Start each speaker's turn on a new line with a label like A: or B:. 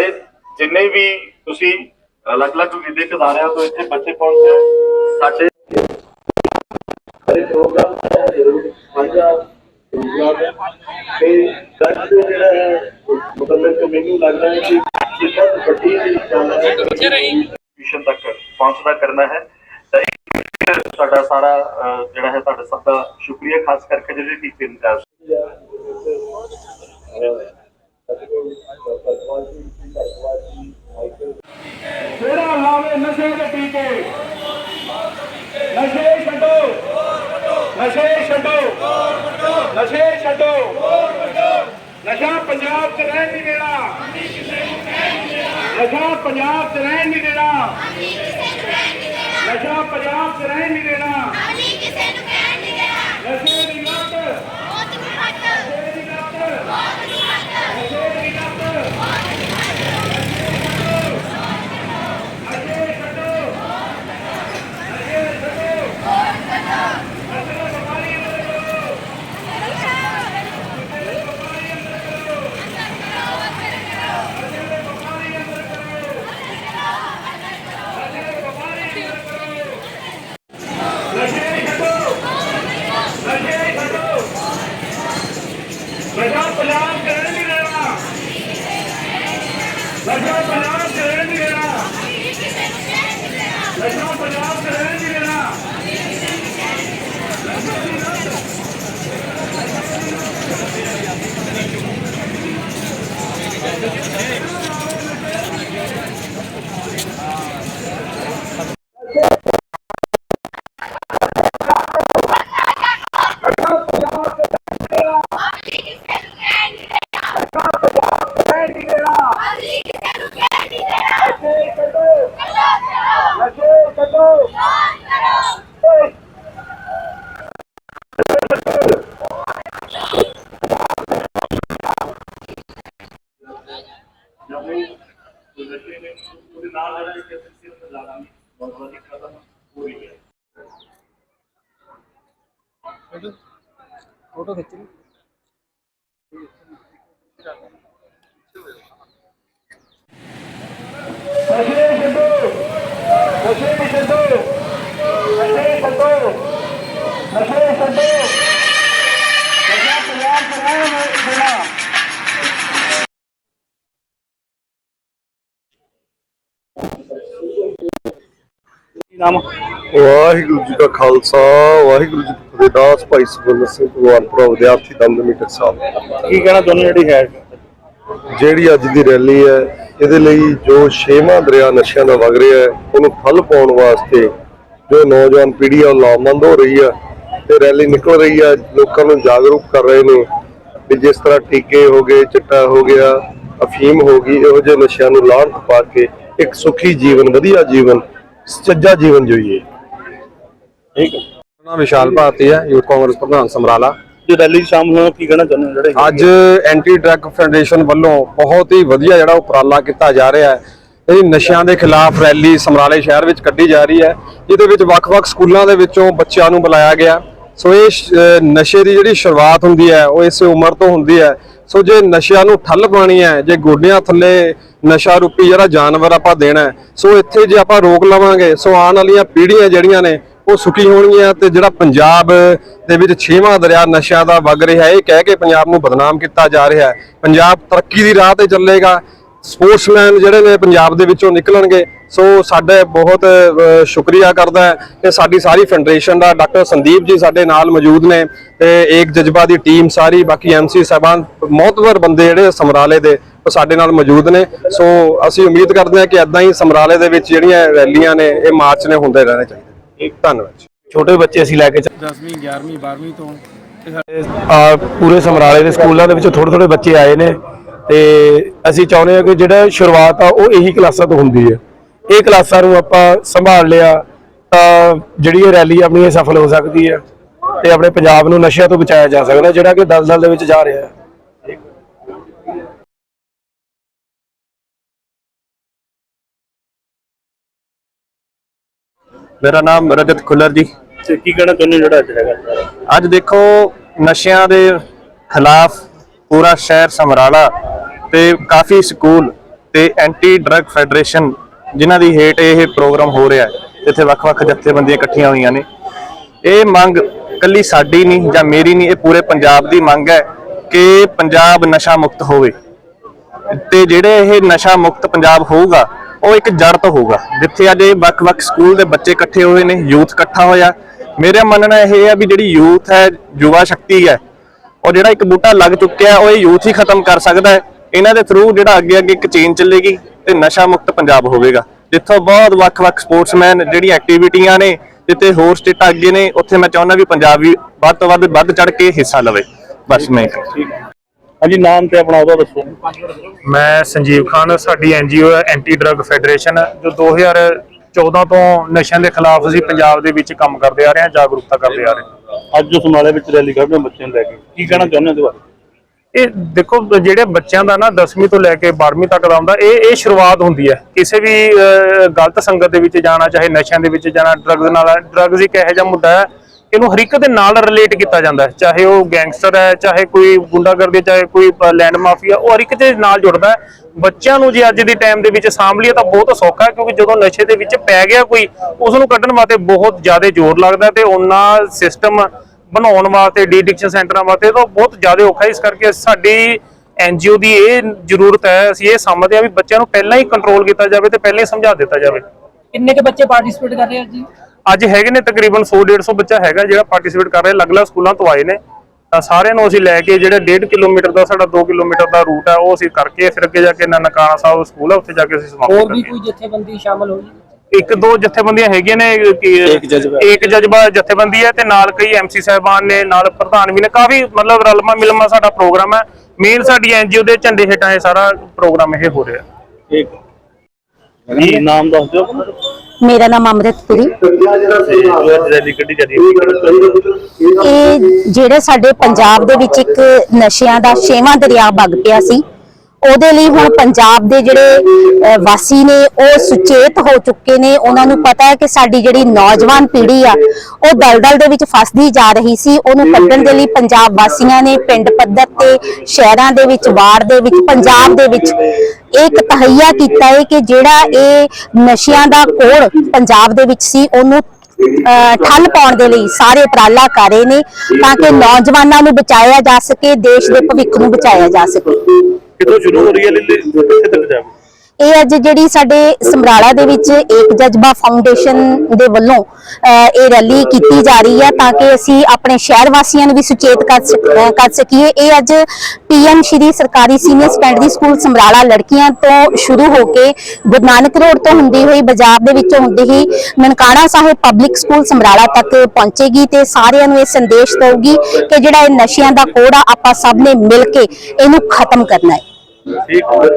A: ਸਾਡੇ ਜਿੰਨੇ ਵੀ ਤੁਸੀਂ ਅਲੱਗ-ਅਲੱਗ ਵਿਦਿਅਕ ਅਦਾਰਿਆਂ ਤੋਂ ਇੱਥੇ ਬੱਚੇ ਪਹੁੰਚੇ ਹੋ, ਸਾਡੇ ਪ੍ਰੋਗਰਾਮ ਹੈ ਸਾਂਝਾ ਤੇ ਦਰਦ ਜਿਹੜਾ ਹੈ ਮਤਲਬ ਕਿ ਮੈਨੂੰ ਲੱਗਦਾ ਹੈ ਕਿ ਬਹੁਤ ਵੱਡੀ ਮਿਸ਼ਨ ਤੱਕ ਪਹੁੰਚਦਾ ਕਰਨਾ ਹੈ। ਤਾਂ ਸਾਰਾ ਜਿਹੜਾ ਹੈ ਤੁਹਾਡਾ ਸਭ ਦਾ ਸ਼ੁਕਰੀਆ ਖਾਸ ਕਰਕੇ ਜਿਹੜੇ ਟੀਚਰ ਇੰਚਾਰਜ
B: ਜਿਹੜਾ ਲਾਵੇ ਨਸ਼ੇ ਦੇ ਟੀਕੇ। ਨਸ਼ੇ ਛੱਡੋ। ਨਸ਼ੇ ਛੱਡੋ। ਨਸ਼ੇ ਛੱਡੋ। ਨਸ਼ਾ ਪੰਜਾਬ ਚ ਰਹਿਣ ਨਹੀਂ ਦੇਣਾ। ਨਸ਼ਾ ਪੰਜਾਬ ਚ ਰਹਿਣ ਨਹੀਂ ਦੇਣਾ। ਨਸ਼ਾ ਪੰਜਾਬ ਚ ਰਹਿਣ ਨਹੀਂ ਦੇਣਾ
C: ਅਸੀਂ ਕਿਸੇ ਨੂੰ ਕਹਿਣ ਨਹੀਂ ਦੇਣਾ
B: ਨਸ਼ੇ ਦੀ ਲੱਤ
C: ਬਹੁਤ ਘੱਟ
B: ਨਸ਼ੇ ਦੀ ਲੱਤ
C: ਬਹੁਤ ਘੱਟ
B: ਨਸ਼ੇ ਦੀ ਲੱਤ ਨਸ਼ੇ ਛੱਡੋ ਨਸ਼ੇ ਛੱਡੋ ਨਸ਼ੇ ਛੱਡੋ ਨਸ਼ੇ ਛੱਡੋ ਨਸ਼ਾ ਪੰਜਾਬ ਚ ਰਹਿਣ ਨਹੀਂ ਦੇਣਾ ਨਸ਼ਾ ਪੰਜਾਬ ਚ ਰਹਿਣ ਨਹੀਂ ਦੇਣਾ ਨਸ਼ਾ ਪੰਜਾਬ ਚ ਰਹਿਣ ਨਹੀਂ ਦੇਣਾ ਰਹਿਣ ਨਹੀਂ ਦੇਣਾ
C: ਅਸੀਂ ਕਿਸੇ ਨੂੰ ਕਹਿਣ ਨਹੀਂ ਦੇਣਾ
B: ਨਸ਼ੇ ਛੱਡੋ
C: ਚਲੋ ਚਲੋ
B: ਨਸ਼ੇ ਛੱਡੋ
C: ਫੋਨ ਕਰੋ
A: ਜਦੋਂ ਨਸ਼ੇ ਨੇ ਉਹਦੇ ਨਾਲ ਜਿਹੜਾ ਇੱਕ ਸਿਲਸਿਲਾ ਲਾਣਾ ਬਹੁਤ ਬਹੁਤ ਖਤਮ ਹੋ ਰਹੀ ਹੈ
D: ਫੋਟੋ ਖਿੱਚ ਲਈ।
B: ਨਸ਼ੇ ਛੱਡੋ। ਨਸ਼ੇ ਛੱਡੋ। ਨਸ਼ੇ ਛੱਡੋ। ਨਸ਼ੇ ਛੱਡੋ। ਨਸ਼ਾ ਪੰਜਾਬ ਚ ਰਹਿਣ ਨਾਮ
E: ਵਾਹਿਗੁਰੂ ਜੀ ਕਾ ਖਾਲਸਾ ਵਾਹਿਗੁਰੂ ਜੀ ਕੀ ਫਤਿਹ। ਦਾਸ ਭਾਈ ਸੁਖਵਿੰਦਰ ਸਿੰਘ ਭਗਵਾਨਪੁਰਾ ਵਿਦਿਆਰਥੀ ਦੰਦ ਮੀਟਰ ਸਾਹਿਬ।
B: ਕੀ ਕਹਿਣਾ ਦੋਨੋਂ ਜਿਹੜੀ ਹੈ?
E: ਜਿਹੜੀ ਅੱਜ ਦੀ ਰੈਲੀ ਹੈ ਇਹਦੇ ਲਈ ਜੋ ਛੇਵਾਂ ਦਰਿਆ ਨਸ਼ਿਆਂ ਦਾ ਵਗ ਰਿਹਾ ਹੈ ਉਹਨੂੰ ਠੱਲ ਪਾਉਣ ਵਾਸਤੇ ਜੋ ਨੌਜਵਾਨ ਪੀੜ੍ਹੀ ਆ ਉਹ ਲਾਮਬੰਦ ਹੋ ਰਹੀ ਆ ਤੇ ਰੈਲੀ ਨਿਕਲ ਰਹੀ ਆ। ਲੋਕਾਂ ਨੂੰ ਜਾਗਰੂਕ ਕਰ ਰਹੇ ਨੇ ਵੀ ਜਿਸ ਤਰ੍ਹਾਂ ਟੀਕੇ ਹੋ ਗਏ ਚਿੱਟਾ ਹੋ ਗਿਆ ਅਫੀਮ ਹੋ ਗਈ ਇਹੋ ਜਿਹੇ ਨਸ਼ਿਆਂ ਨੂੰ ਲਾਹਣ ਪਾ ਕੇ ਇੱਕ ਸੁਖੀ ਜੀਵਨ ਵਧੀਆ ਜੀਵਨ ਸੱਚਾ ਜੀਵਨ ਜੀਈਏ
B: ਠੀਕ ਹੈ।
D: ਨਾਮ ਵਿਸ਼ਾਲ ਭਾਰਤੀ ਹੈ ਯੂਥ ਕਾਂਗਰਸ ਪ੍ਰਧਾਨ ਸਮਰਾਲਾ।
B: ਜੋ ਰੈਲੀ ਸ਼ਾਮ ਨੂੰ ਕੀ ਕਹਿਣਾ ਚਾਹੁੰਦੇ ਹੋ ਜਿਹੜੇ
D: ਅੱਜ ਐਂਟੀ ਡਰੱਗ ਫੈਡਰੇਸ਼ਨ ਵੱਲੋਂ ਬਹੁਤ ਹੀ ਵਧੀਆ ਜਿਹੜਾ ਉਪਰਾਲਾ ਕੀਤਾ ਜਾ ਰਿਹਾ ਹੈ। ਇਹ ਨਸ਼ਿਆਂ ਦੇ ਖਿਲਾਫ ਰੈਲੀ ਸਮਰਾਲੇ ਸ਼ਹਿਰ ਵਿੱਚ ਕੱਢੀ ਜਾ ਰਹੀ ਹੈ ਜਿਹਦੇ ਵਿੱਚ ਵੱਖ-ਵੱਖ ਸਕੂਲਾਂ ਦੇ ਵਿੱਚੋਂ ਬੱਚਿਆਂ ਨੂੰ ਬੁਲਾਇਆ ਗਿਆ। ਸੋ ਇਹ ਨਸ਼ੇ ਦੀ ਜਿਹੜੀ ਸ਼ੁਰੂਆਤ ਹੁੰਦੀ ਹੈ ਉਹ ਇਸੇ ਉਮਰ ਤੋਂ ਹੁੰਦੀ ਹੈ। ਸੋ ਜੇ ਨਸ਼ਿਆਂ ਨੂੰ ਠੱਲ ਪਾਣੀ ਹੈ ਜੇ ਗੋਡਿਆਂ ਥੱਲੇ ਨਸ਼ਾ ਰੂਪੀ ਜਿਹੜਾ ਜਾਨਵਰ ਆਪਾਂ ਦੇਣਾ ਸੋ ਇੱਥੇ ਜੇ ਆਪਾਂ ਰੋਕ ਲਵਾਂਗੇ ਸੋ ਆਉਣ ਵਾਲੀਆਂ ਪੀੜ੍ਹੀਆਂ ਜਿਹੜੀਆਂ ਨੇ ਉਹ ਸੁਖੀ ਹੋਣਗੀਆਂ ਤੇ ਜਿਹੜਾ ਪੰਜਾਬ ਦੇ ਵਿੱਚ ਛੇਵਾਂ ਦਰਿਆ ਨਸ਼ਿਆਂ ਦਾ ਵਗ ਰਿਹਾ ਹੈ, ਇਹ ਕਹਿ ਕੇ ਪੰਜਾਬ ਨੂੰ ਬਦਨਾਮ ਕੀਤਾ ਜਾ ਰਿਹਾ ਹੈ। ਪੰਜਾਬ ਤਰੱਕੀ ਦੀ ਰਾਹ ਤੇ ਚੱਲੇਗਾ। ਸਪੋਰਟਸਮੈਨ ਜਿਹੜੇ ਨੇ ਪੰਜਾਬ ਦੇ ਵਿੱਚੋਂ ਨਿਕਲਣਗੇ। ਸੋ ਸਾਡੇ ਬਹੁਤ ਸ਼ੁਕਰੀਆ ਕਰਦਾ ਹੈ ਕਿ ਸਾਡੀ ਸਾਰੀ ਫੈਡਰੇਸ਼ਨ ਦਾ ਡਾਕਟਰ ਸੰਦੀਪ ਜੀ ਸਾਡੇ ਨਾਲ ਮੌਜੂਦ ਨੇ ਤੇ ਏਕ ਜਜ਼ਬਾ ਦੀ ਟੀਮ ਸਾਰੀ, ਬਾਕੀ ਐਮਸੀ ਸਾਹਿਬਾਨ ਮੌਤਵਰ ਬੰਦੇ ਜਿਹੜੇ ਸਮਰਾਲੇ ਦੇ ਉਹ ਸਾਡੇ ਨਾਲ ਮੌਜੂਦ ਨੇ। ਸੋ ਅਸੀਂ ਉਮੀਦ ਕਰਦੇ ਹਾਂ ਕਿ ਇਦਾਂ ਹੀ ਸਮਰਾਲੇ ਦੇ ਵਿੱਚ ਜਿਹੜੀਆਂ ਰੈਲੀਆਂ ਨੇ, ਇਹ ਮਾਰਚ ਨੇ ਹੁੰਦੇ ਰਹਿਣੇ ਚਾਹੀਦੇ। ਧੰਨਵਾਦ ਜੀ।
B: ਛੋਟੇ ਬੱਚੇ ਅਸੀਂ ਲੈ ਕੇ
F: 10ਵੀਂ 11ਵੀਂ 12ਵੀਂ ਤੋਂ
B: ਆ ਪੂਰੇ ਸਮਰਾਲੇ ਦੇ ਸਕੂਲਾਂ ਦੇ ਵਿੱਚੋਂ ਥੋੜੇ ਥੋੜੇ ਬੱਚੇ ਆਏ ਨੇ ਤੇ ਅਸੀਂ ਚਾਹੁੰਦੇ ਹਾਂ ਕਿ ਜਿਹੜਾ ਸ਼ੁਰੂਆਤ ਆ ਉਹ ਇਹੀ ਕਲਾਸਾਂ ਤੋਂ ਹੁੰਦੀ ਹੈ ਇਹ ਕਲਾਸਾਂ ਨੂੰ ਆਪਾਂ ਸੰਭਾਲ ਲਿਆ ਤਾਂ ਜਿਹੜੀ ਇਹ ਰੈਲੀ ਆਪਣੀ ਇਹ ਸਫਲ ਹੋ ਸਕਦੀ ਹੈ ਤੇ ਆਪਣੇ ਪੰਜਾਬ ਨੂੰ ਨਸ਼ਿਆਂ ਤੋਂ ਬਚਾਇਆ ਜਾ ਸਕਦਾ ਜਿਹੜਾ ਕਿ ਦਲਦਲ ਦੇ ਵਿੱਚ ਜਾ ਰਿਹਾ ਹੈ
G: ਮੇਰਾ ਨਾਮ ਰਜਤ ਖੁੱਲਰ ਜੀ।
A: ਤੇ ਕੀ ਕਹਿਣਾ ਚਾਹੁੰਦੇ ਹੋ ਜਿਹੜਾ ਅੱਜ ਹੈਗਾ?
G: ਅੱਜ ਦੇਖੋ ਨਸ਼ਿਆਂ ਦੇ ਖਿਲਾਫ ਪੂਰਾ ਸ਼ਹਿਰ ਸਮਰਾਲਾ ਤੇ ਕਾਫੀ ਸਕੂਲ ਤੇ ਐਂਟੀ ਡਰੱਗ ਫੈਡਰੇਸ਼ਨ ਜਿਨ੍ਹਾਂ ਦੀ ਹੇਠ ਇਹ ਪ੍ਰੋਗਰਾਮ ਹੋ ਰਿਹਾ ਹੈ। ਇੱਥੇ ਵੱਖ-ਵੱਖ ਜਥੇਬੰਦੀਆਂ ਇਕੱਠੀਆਂ ਹੋਈਆਂ ਨੇ। ਇਹ ਮੰਗ ਕੱਲੀ ਸਾਡੀ ਨਹੀਂ ਜਾਂ ਮੇਰੀ ਨਹੀਂ ਇਹ ਪੂਰੇ ਪੰਜਾਬ ਦੀ ਮੰਗ ਹੈ ਕਿ ਪੰਜਾਬ ਨਸ਼ਾ ਮੁਕਤ ਹੋਵੇ। ਤੇ ਜਿਹੜੇ ਇਹ ਨਸ਼ਾ ਮੁਕਤ ਪੰਜਾਬ ਹੋਊਗਾ ਉਹ ਇੱਕ ਜੜ ਤੋਂ ਹੋਊਗਾ। ਜਿੱਥੇ ਅੱਜ ਇਹ ਵੱਖ-ਵੱਖ ਸਕੂਲ ਦੇ ਬੱਚੇ ਇਕੱਠੇ ਹੋਏ ਨੇ, ਯੂਥ ਇਕੱਠਾ ਹੋਇਆ। ਮੇਰਾ ਮੰਨਣਾ ਇਹ ਹੈ ਵੀ ਜਿਹੜੀ ਯੂਥ ਹੈ, ਯੁਵਾ ਸ਼ਕਤੀ ਹੈ, ਉਹ ਜਿਹੜਾ ਇੱਕ ਬੂਟਾ ਲੱਗ ਚੁੱਕਿਆ, ਉਹ ਇਹ ਯੂਥ ਹੀ ਖਤਮ ਕਰ ਸਕਦਾ ਹੈ। ਇਹਨਾਂ ਦੇ ਥਰੂ ਜਿਹੜਾ ਅੱਗੇ ਅੱਗੇ ਇੱਕ ਚੇਨ ਚੱਲੇਗੀ, ਤੇ ਨਸ਼ਾ ਮੁਕਤ ਪੰਜਾਬ ਹੋਵੇਗਾ। ਜਿੱਥੋਂ ਬਹੁਤ ਵੱਖ-ਵੱਖ ਸਪੋਰਟਸਮੈਨ ਜਿਹੜੀ ਐਕਟੀਵਿਟੀਆਂ ਨੇ, ਜਿੱਥੇ ਹੋਰ ਸਟੇਟਾਂ ਅੱਗੇ ਨੇ, ਉੱਥੇ ਮੈਂ ਚਾਹੁੰਦਾ ਵੀ ਪੰਜਾਬ ਵੀ ਵੱਧ ਤੋਂ ਵੱਧ ਵੱਧ ਚੜ ਕੇ ਹਿੱਸਾ ਲਵੇ। ਬਸ ਮੈਂ
A: ਹਾਂਜੀ ਨਾਮ ਤੇ ਆਪਣਾ ਉਹਦਾ ਦੱਸੋ।
F: ਮੈਂ ਸੰਜੀਵ ਖਾਨ ਸਾਡੀ ਐਨਜੀਓ ਹੈ ਐਂਟੀ ਡਰੱਗ ਫੈਡਰੇਸ਼ਨ। ਜੋ 2014 ਤੋਂ ਨਸ਼ਿਆਂ ਦੇ ਖਿਲਾਫ ਅਸੀਂ ਪੰਜਾਬ ਦੇ ਵਿੱਚ ਕੰਮ ਕਰਦੇ ਆ ਰਹੇ ਹਾਂ ਜਾਗਰੂਕਤਾ ਕਰਦੇ ਆ ਰਹੇ ਹਾਂ।
A: ਅੱਜ ਜੋ ਸਮਰਾਲੇ ਵਿੱਚ ਰੈਲੀ ਕੱਢਦੇ ਹੋ ਬੱਚਿਆਂ ਨੂੰ ਲੈ ਕੇ। ਕੀ ਕਹਿਣਾ ਚਾਹੁੰਦੇ ਹੋ ਇਹਦੇ ਬਾਰੇ?
F: ਇਹ ਦੇਖੋ ਜਿਹੜੇ ਬੱਚਿਆਂ ਦਾ ਨਾ 10ਵੀਂ ਤੋਂ ਲੈ ਕੇ 12ਵੀਂ ਤੱਕ ਦਾ ਹੁੰਦਾ ਇਹ ਇਹ ਸ਼ੁਰੂਆਤ ਹੁੰਦੀ ਹੈ। ਕਿਸੇ ਵੀ ਗਲਤ ਸੰਗਤ ਦੇ ਵਿੱਚ ਜਾਣਾ ਚਾਹੇ ਨਸ਼ਿਆਂ ਦੇ ਵਿੱਚ ਜਾਣਾ ਡਰੱਗਸ ਨਾਲ ਡਰੱਗਸ ਇੱਕ ਇਹੋ ਜਿਹਾ ਮੁੱਦਾ ਹੈ ਇਹਨੂੰ ਹਰ ਇੱਕ ਦੇ ਨਾਲ ਰਿਲੇਟ ਕੀਤਾ ਜਾਂਦਾ ਹੈ। ਚਾਹੇ ਉਹ ਗੈਂਗਸਟਰ ਹੈ, ਚਾਹੇ ਕੋਈ ਗੁੰਡਾਗਰਦੀ ਚਾਹੇ ਕੋਈ ਲੈਂਡ ਮਾਫੀਆ ਉਹ ਹਰ ਇੱਕ ਦੇ ਨਾਲ ਜੁੜਦਾ ਹੈ। ਬੱਚਿਆਂ ਨੂੰ ਜੇ ਅੱਜ ਦੇ ਟਾਈਮ ਦੇ ਵਿੱਚ ਸਾਂਭ ਲਈਏ ਤਾਂ ਬਹੁਤ ਸੌਖਾ ਹੈ, ਕਿਉਂਕਿ ਜਦੋਂ ਨਸ਼ੇ ਦੇ ਵਿੱਚ ਪੈ ਗਿਆ ਕੋਈ ਉਸ ਨੂੰ ਕੱਢਣ ਵਾਸਤੇ ਬਹੁਤ ਜ਼ਿਆਦਾ ਜ਼ੋਰ ਲੱਗਦਾ ਤੇ ਉਹਨਾਂ ਸਿਸਟਮ ਬਣਾਉਣ ਵਾਸਤੇ ਡੀਡਿਕਸ਼ਨ ਸੈਂਟਰਾਂ ਵਾਸਤੇ ਤਾਂ ਬਹੁਤ ਜ਼ਿਆਦਾ ਔਖਾ ਇਸ ਕਰਕੇ ਸਾਡੀ ਐਨਜੀਓ ਦੀ ਇਹ ਜ਼ਰੂਰਤ ਹੈ, ਅਸੀਂ ਇਹ ਸਮਝਦੇ ਹਾਂ ਵੀ ਬੱਚਿਆਂ ਨੂੰ ਪਹਿਲਾਂ ਹੀ ਕੰਟਰੋਲ ਕੀਤਾ ਜਾਵੇ ਤੇ ਪਹਿਲਾਂ ਹੀ ਸਮਝਾ ਦਿੱਤਾ ਜਾਵੇ।
H: ਕਿੰਨੇ ਕੇ ਬੱਚੇ ਪਾਰਟਿਸਿਪੇਟ ਕਰ ਰਹੇ ਆ ਜੀ?
F: ਅੱਜ ਹੈਗੇ ਨੇ ਤਕਰੀਬਨ 100 150 ਬੱਚਾ ਹੈਗਾ ਜਿਹੜਾ ਪਾਰਟਿਸਿਪੇਟ ਕਰ ਰਿਹਾ ਅਲੱਗ-ਅਲੱਗ ਸਕੂਲਾਂ ਤੋਂ ਆਏ ਨੇ। ਤਾਂ ਸਾਰਿਆਂ ਨੂੰ ਅਸੀਂ ਲੈ ਕੇ ਜਿਹੜਾ 1.5 ਕਿਲੋਮੀਟਰ ਦਾ ਸਾਡਾ 2 ਕਿਲੋਮੀਟਰ ਦਾ ਰੂਟ ਹੈ ਉਹ ਅਸੀਂ ਕਰਕੇ ਫਿਰ ਅੱਗੇ ਜਾ ਕੇ ਨਨਕਾਣਾ ਸਾਹਿਬ ਸਕੂਲ ਹੈ ਉੱਥੇ ਜਾ ਕੇ ਅਸੀਂ ਸਮਾਪਤ
H: ਹੋਰ ਵੀ ਕੋਈ ਜਥੇਬੰਦੀ ਸ਼ਾਮਲ ਹੋਈ?
F: ਇੱਕ ਦੋ ਜਥੇਬੰਦੀਆਂ ਹੈਗੀਆਂ ਨੇ ਕਿ ਇੱਕ ਜਜ਼ਬਾ। ਇੱਕ ਜਜ਼ਬਾ ਜਥੇਬੰਦੀ ਹੈ ਤੇ ਨਾਲ ਕਈ ਐਮਸੀ ਸਾਹਿਬਾਨ ਨੇ ਨਾਲ ਪ੍ਰਧਾਨ ਵੀ ਨੇ। ਕਾਫੀ ਮਤਲਬ ਰਲਮਾ ਮਿਲਮਾ ਸਾਡਾ ਪ੍ਰੋਗਰਾਮ ਹੈ ਮੇਨ ਸਾਡੀ ਐਨਜੀਓ ਦੇ ਝੰਡੇ ਹੇਠਾਂ ਇਹ ਸਾਰਾ ਪ੍ਰੋਗਰਾਮ ਇਹ ਹੋ ਰਿਹਾ।
A: ਠੀਕ ਨਾਮ ਦੱਸ ਦਿਓ?
I: ਮੇਰਾ ਨਾਮ ਅੰਮ੍ਰਿਤਪੁਰੀ ਇਹ ਜਿਹੜੇ ਸਾਡੇ ਪੰਜਾਬ ਦੇ ਵਿੱਚ ਇੱਕ ਨਸ਼ਿਆਂ ਦਾ ਛੇਵਾਂ ਦਰਿਆ ਵਗ ਪਿਆ ਸੀ ਉਹਦੇ ਲਈ ਹੁਣ ਪੰਜਾਬ ਦੇ ਜਿਹੜੇ ਵਾਸੀ ਨੇ, ਉਹ ਸੁਚੇਤ ਹੋ ਚੁੱਕੇ ਨੇ। ਉਹਨਾਂ ਨੂੰ ਪਤਾ ਹੈ ਕਿ ਸਾਡੀ ਜਿਹੜੀ ਨੌਜਵਾਨ ਪੀੜ੍ਹੀ ਆ, ਉਹ ਦਲਦਲ ਦੇ ਵਿੱਚ ਫਸਦੀ ਜਾ ਰਹੀ ਸੀ। ਉਹਨੂੰ ਕੱਢਣ ਦੇ ਲਈ ਪੰਜਾਬ ਵਾਸੀਆਂ ਨੇ ਪਿੰਡ ਪੱਧਰ ਤੇ, ਸ਼ਹਿਰਾਂ ਦੇ ਵਿੱਚ, ਵਾਰਡ ਦੇ ਵਿੱਚ, ਪੰਜਾਬ ਦੇ ਵਿੱਚ ਇੱਕ ਤਹਈਆ ਕੀਤਾ ਹੈ ਕਿ ਜਿਹੜਾ ਇਹ ਨਸ਼ਿਆਂ ਦਾ ਕੋੜ ਪੰਜਾਬ ਦੇ ਵਿੱਚ ਸੀ, ਉਹਨੂੰ, ਅਹ, ਠੱਲ ਪਾਉਣ ਦੇ ਲਈ ਸਾਰੇ ਉਪਰਾਲਾ ਕਰ ਰਹੇ ਨੇ ਤਾਂ ਕਿ ਨੌਜਵਾਨਾਂ ਨੂੰ ਬਚਾਇਆ ਜਾ ਸਕੇ, ਦੇਸ਼ ਦੇ ਭਵਿੱਖ ਨੂੰ ਬਚਾਇਆ ਜਾ ਸਕੇ।
A: ਕਿੱਥੋਂ ਸ਼ੁਰੂ ਹੋ ਰਹੀ ਹੈ ਲਿੱਲੀ? ਕਿੱਥੇ ਤੱਕ ਜਾਵੇ?
I: ਇਹ ਅੱਜ ਜਿਹੜੀ ਸਾਡੇ ਸਮਰਾਲਾ ਦੇ ਵਿੱਚ ਏਕ ਜਜ਼ਬਾ ਫਾਊਂਡੇਸ਼ਨ ਦੇ ਵੱਲੋਂ ਇਹ ਰੈਲੀ ਕੀਤੀ ਜਾ ਰਹੀ ਹੈ ਤਾਂ ਕਿ ਅਸੀਂ ਆਪਣੇ ਸ਼ਹਿਰ ਵਾਸੀਆਂ ਨੂੰ ਵੀ ਸੁਚੇਤ ਕਰ ਸਕ- ਕਰ ਸਕੀਏ। ਇਹ ਅੱਜ ਪੀਐਮ ਸ਼੍ਰੀ ਸਰਕਾਰੀ ਸੀਨੀਅਰ ਸੈਕੰਡਰੀ ਸਕੂਲ ਸਮਰਾਲਾ ਲੜਕੀਆਂ ਤੋਂ ਸ਼ੁਰੂ ਹੋ ਕੇ ਗੁਰੂ ਨਾਨਕ ਰੋਡ ਤੋਂ ਹੁੰਦੀ ਹੋਈ ਬਾਜ਼ਾਰ ਦੇ ਵਿੱਚੋਂ ਹੁੰਦੀ ਹੀ ਨਨਕਾਣਾ ਸਾਹਿਬ ਪਬਲਿਕ ਸਕੂਲ ਸਮਰਾਲਾ ਤੱਕ ਪਹੁੰਚੇਗੀ ਤੇ ਸਾਰਿਆਂ ਨੂੰ ਇਹ ਸੰਦੇਸ਼ ਦਊਗੀ ਕਿ ਜਿਹੜਾ ਇਹ ਨਸ਼ਿਆਂ ਦਾ ਕੋੜਾ ਆਪਾਂ ਸਭ ਨੇ ਮਿਲ ਕੇ ਇਹਨੂੰ ਖਤਮ ਕਰਨਾ ਹੈ।
A: ठीक है